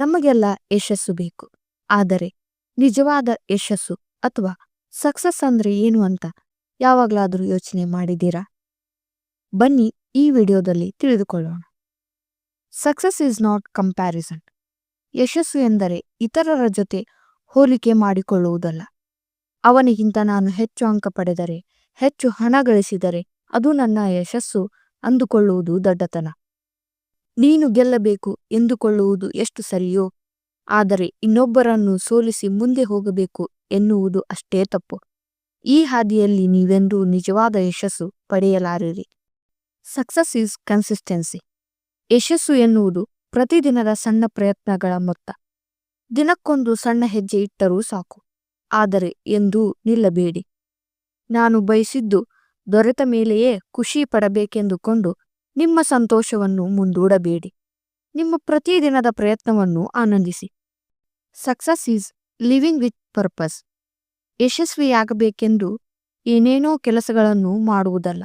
ನಮಗೆಲ್ಲ ಯಶಸ್ಸು ಬೇಕು. ಆದರೆ ನಿಜವಾದ ಯಶಸ್ಸು ಅಥವಾ ಸಕ್ಸಸ್ ಅಂದ್ರೆ ಏನು ಅಂತ ಯಾವಾಗಲಾದರೂ ಯೋಚನೆ ಮಾಡಿದ್ದೀರಾ? ಬನ್ನಿ ಈ ವಿಡಿಯೋದಲ್ಲಿ ತಿಳಿದುಕೊಳ್ಳೋಣ. Success is not comparison. ಯಶಸ್ಸು ಎಂದರೆ ಇತರರ ಜೊತೆ ಹೋಲಿಕೆ ಮಾಡಿಕೊಳ್ಳುವುದಲ್ಲ. ಅವನಿಗಿಂತ ನಾನು ಹೆಚ್ಚು ಅಂಕ ಪಡೆದರೆ, ಹೆಚ್ಚು ಹಣ ಗಳಿಸಿದರೆ ಅದು ನನ್ನ ಯಶಸ್ಸು ಅಂದುಕೊಳ್ಳುವುದು ದಡ್ಡತನ. ನೀನು ಗೆಲ್ಲಬೇಕು ಎಂದುಕೊಳ್ಳುವುದು ಎಷ್ಟು ಸರಿಯೋ? ಆದರೆ ಇನ್ನೊಬ್ಬರನ್ನು ಸೋಲಿಸಿ ಮುಂದೆ ಹೋಗಬೇಕು ಎನ್ನುವುದು ಅಷ್ಟೇ ತಪ್ಪು. ಈ ಹಾದಿಯಲ್ಲಿ ನೀವೆಂದೂ ನಿಜವಾದ ಯಶಸ್ಸು ಪಡೆಯಲಾರಿರಿ. ಸಕ್ಸಸ್ ಈಸ್ ಕನ್ಸಿಸ್ಟೆನ್ಸಿ ಯಶಸ್ಸು ಎನ್ನುವುದು ಪ್ರತಿದಿನದ ಸಣ್ಣ ಪ್ರಯತ್ನಗಳ ಮೊತ್ತ. ದಿನಕ್ಕೊಂದು ಸಣ್ಣ ಹೆಜ್ಜೆ ಇಟ್ಟರೂ ಸಾಕು. ಆದರೆ ಎಂದೂ ನಿಲ್ಲಬೇಡಿ. ನಾನು ಬಯಸಿದ್ದು ದೊರೆತ ಮೇಲೆಯೇ ಖುಷಿ ಪಡಬೇಕೆಂದುಕೊಂಡು ನಿಮ್ಮ ಸಂತೋಷವನ್ನು ಮುಂದೂಡಬೇಡಿ. ನಿಮ್ಮ ಪ್ರತಿದಿನದ ಪ್ರಯತ್ನವನ್ನು ಆನಂದಿಸಿ. Success is living with purpose ಯಶಸ್ವಿಯಾಗಬೇಕೆಂದು ಏನೇನೋ ಕೆಲಸಗಳನ್ನು ಮಾಡುವುದಲ್ಲ.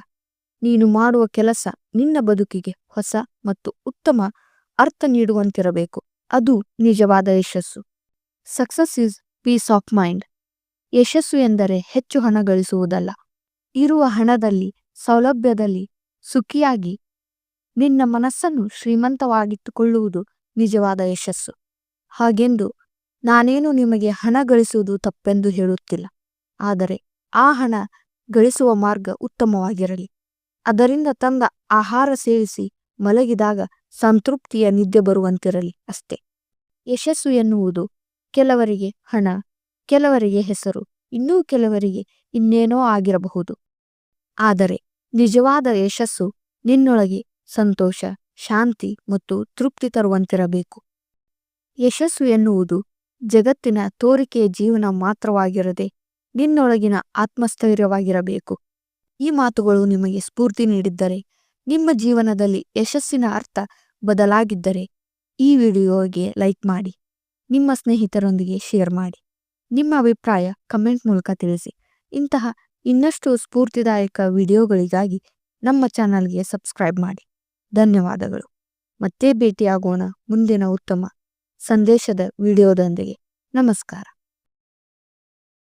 ನೀನು ಮಾಡುವ ಕೆಲಸ ನಿನ್ನ ಬದುಕಿಗೆ ಹೊಸ ಮತ್ತು ಉತ್ತಮ ಅರ್ಥ ನೀಡುವಂತಿರಬೇಕು. ಅದು ನಿಜವಾದ ಯಶಸ್ಸು. Success is peace of mind ಯಶಸ್ಸು ಎಂದರೆ ಹೆಚ್ಚು ಹಣ ಗಳಿಸುವುದಲ್ಲ. ಇರುವ ಹಣದಲ್ಲಿ, ಸೌಲಭ್ಯದಲ್ಲಿ ಸುಖಿಯಾಗಿ ನಿನ್ನ ಮನಸ್ಸನ್ನು ಶ್ರೀಮಂತವಾಗಿಟ್ಟುಕೊಳ್ಳುವುದು ನಿಜವಾದ ಯಶಸ್ಸು. ಹಾಗೆಂದು ನಾನೇನು ನಿಮಗೆ ಹಣ ಗಳಿಸುವುದು ತಪ್ಪೆಂದು ಹೇಳುತ್ತಿಲ್ಲ. ಆದರೆ ಆ ಹಣ ಗಳಿಸುವ ಮಾರ್ಗ ಉತ್ತಮವಾಗಿರಲಿ. ಅದರಿಂದ ತಂದ ಆಹಾರ ಸೇವಿಸಿ ಮಲಗಿದಾಗ ಸಂತೃಪ್ತಿಯ ನಿದ್ದೆ ಬರುವಂತಿರಲಿ ಅಷ್ಟೇ. ಯಶಸ್ಸು ಎನ್ನುವುದು ಕೆಲವರಿಗೆ ಹಣ, ಕೆಲವರಿಗೆ ಹೆಸರು, ಇನ್ನೂ ಕೆಲವರಿಗೆ ಇನ್ನೇನೋ ಆಗಿರಬಹುದು. ಆದರೆ ನಿಜವಾದ ಯಶಸ್ಸು ನಿನ್ನೊಳಗೆ ಸಂತೋಷ, ಶಾಂತಿ ಮತ್ತು ತೃಪ್ತಿ ತರುವಂತಿರಬೇಕು. ಯಶಸ್ಸು ಎನ್ನುವುದು ಜಗತ್ತಿನ ತೋರಿಕೆಯ ಜೀವನ ಮಾತ್ರವಾಗಿರದೆ ನಿನ್ನೊಳಗಿನ ಆತ್ಮಸ್ಥೈರ್ಯವಾಗಿರಬೇಕು. ಈ ಮಾತುಗಳು ನಿಮಗೆ ಸ್ಫೂರ್ತಿ ನೀಡಿದ್ದರೆ, ನಿಮ್ಮ ಜೀವನದಲ್ಲಿ ಯಶಸ್ಸಿನ ಅರ್ಥ ಬದಲಾಗಿದ್ದರೆ ಈ ವಿಡಿಯೋಗೆ ಲೈಕ್ ಮಾಡಿ, ನಿಮ್ಮ ಸ್ನೇಹಿತರೊಂದಿಗೆ ಶೇರ್ ಮಾಡಿ, ನಿಮ್ಮ ಅಭಿಪ್ರಾಯ ಕಮೆಂಟ್ ಮೂಲಕ ತಿಳಿಸಿ. ಇಂತಹ ಇನ್ನಷ್ಟು ಸ್ಫೂರ್ತಿದಾಯಕ ವಿಡಿಯೋಗಳಿಗಾಗಿ ನಮ್ಮ ಚಾನಲ್ಗೆ ಸಬ್ಸ್ಕ್ರೈಬ್ ಮಾಡಿ. ಧನ್ಯವಾದಗಳು. ಮತ್ತೆ ಭೇಟಿಯಾಗೋಣ ಮುಂದಿನ ಉತ್ತಮ ಸಂದೇಶದ ವಿಡಿಯೋದೊಂದಿಗೆ. ನಮಸ್ಕಾರ.